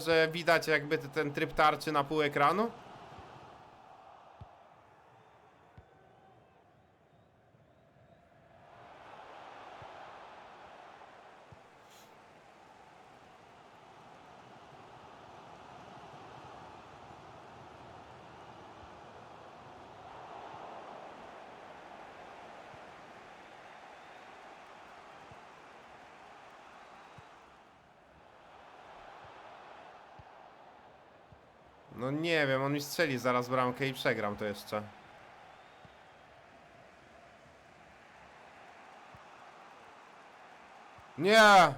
że widać jakby ten tryb tarczy na pół ekranu? No nie wiem, on mi strzeli zaraz bramkę i przegram to jeszcze. Nie!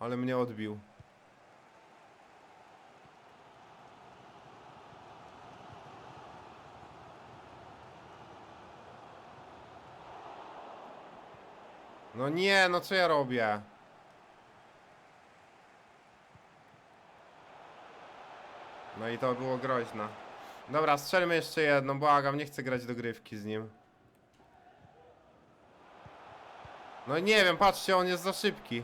Ale mnie odbił. No nie, no co ja robię? No i to było groźne. Dobra, strzelmy jeszcze jedną, błagam, nie chcę grać do grywki z nim. No nie wiem, patrzcie, on jest za szybki.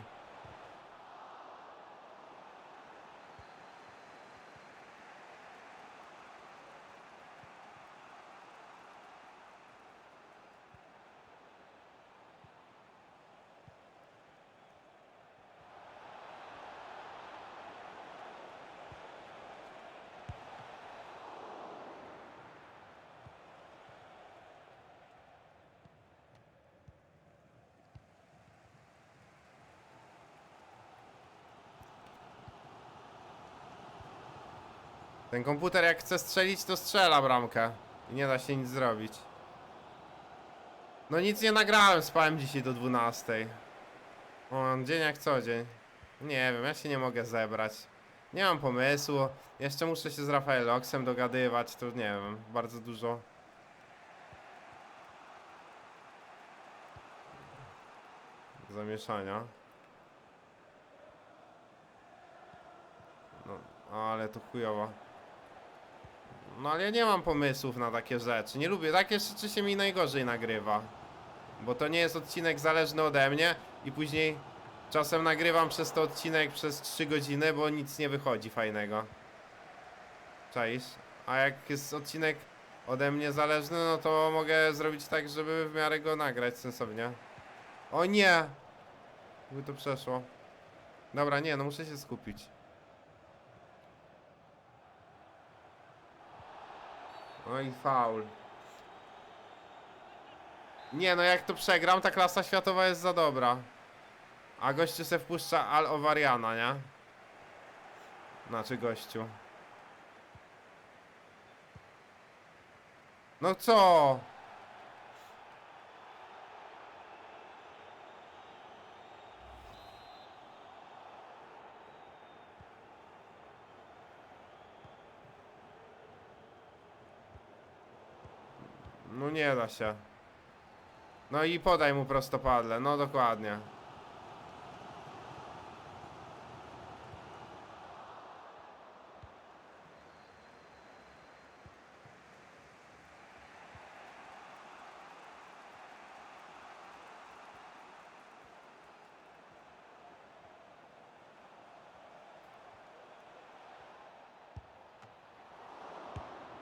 Ten komputer jak chce strzelić, to strzela bramkę. I nie da się nic zrobić. No nic nie nagrałem, spałem dzisiaj do 12. O, dzień jak co dzień. Nie wiem, ja się nie mogę zebrać. Nie mam pomysłu. Jeszcze muszę się z Rafaeloksem dogadywać, to nie wiem, bardzo dużo. Zamieszania. No, ale to chujowo. No ale ja nie mam pomysłów na takie rzeczy. Nie lubię, takie rzeczy się mi najgorzej nagrywa. Bo to nie jest odcinek zależny ode mnie i później czasem nagrywam przez to odcinek przez 3 godziny, bo nic nie wychodzi fajnego. Czaisz? A jak jest odcinek ode mnie zależny, no to mogę zrobić tak, żeby w miarę go nagrać sensownie. O nie! By to przeszło. Dobra, nie, no muszę się skupić. No i faul. Nie no, jak to przegram, ta klasa światowa jest za dobra. A gościu se wpuszcza Al Ovariana, nie? Znaczy gościu. No co? No nie da się. No i podaj mu prostopadle, no dokładnie.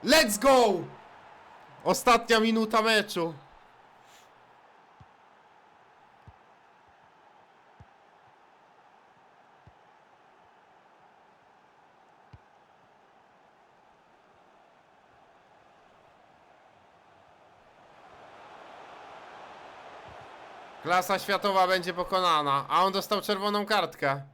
Let's go! Ostatnia minuta meczu. Klasa światowa będzie pokonana, a on dostał czerwoną kartkę.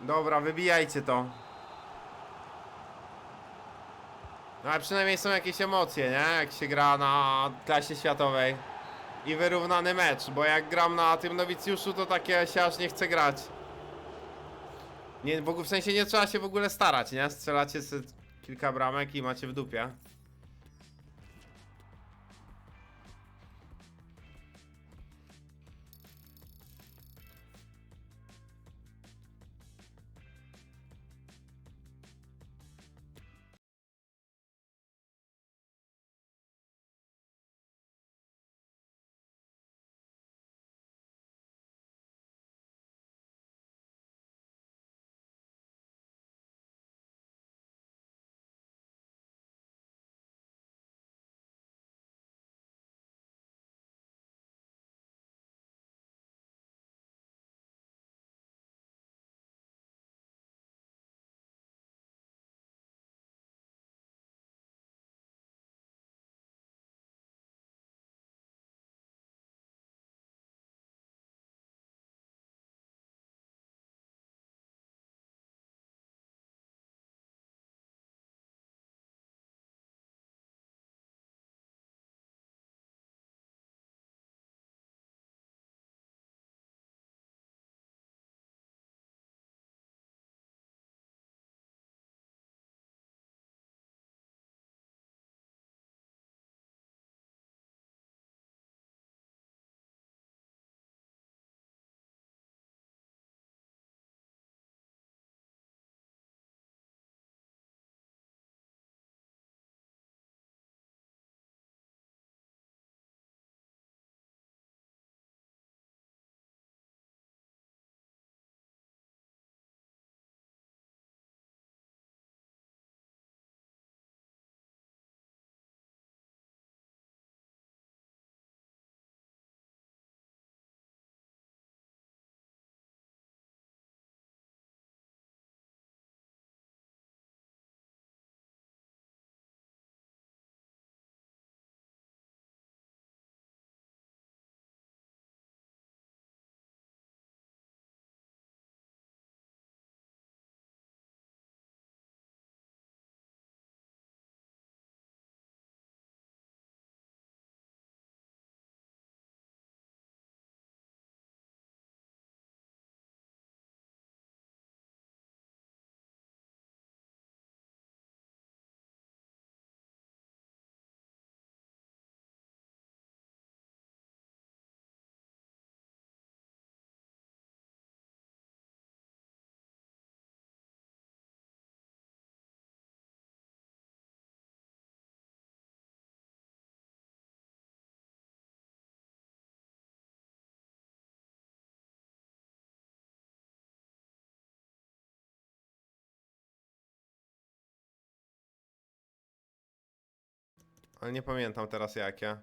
Dobra, wybijajcie to. No ale przynajmniej są jakieś emocje, nie? Jak się gra na klasie światowej. I wyrównany mecz, bo jak gram na tym nowicjuszu, to takie się aż nie chce grać. Nie, w ogóle w sensie nie trzeba się w ogóle starać, nie? Strzelacie kilka bramek i macie w dupie. Ale nie pamiętam teraz jakie.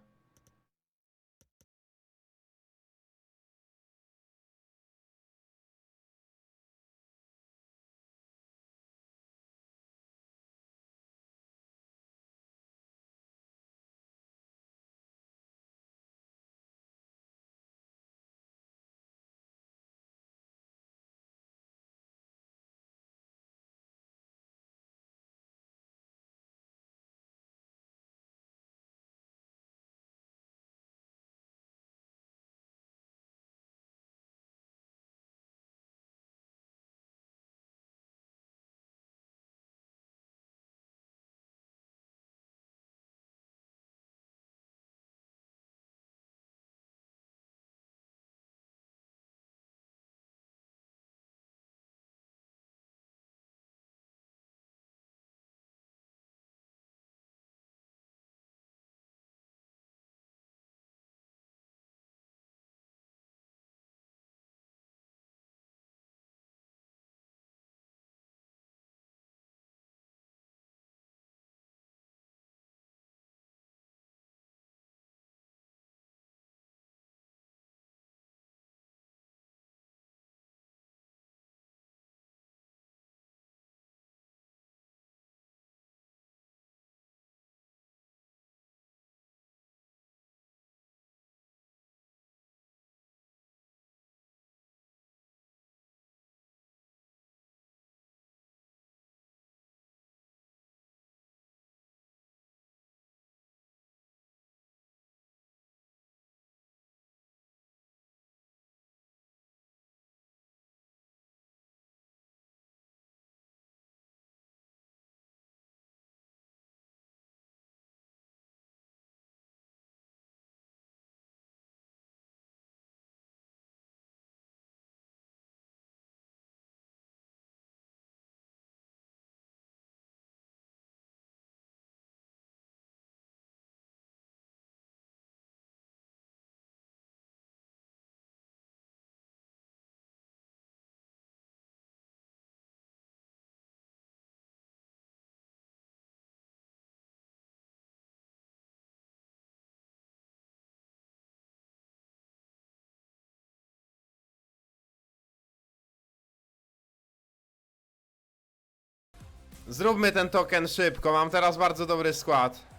Zróbmy ten token szybko, mam teraz bardzo dobry skład.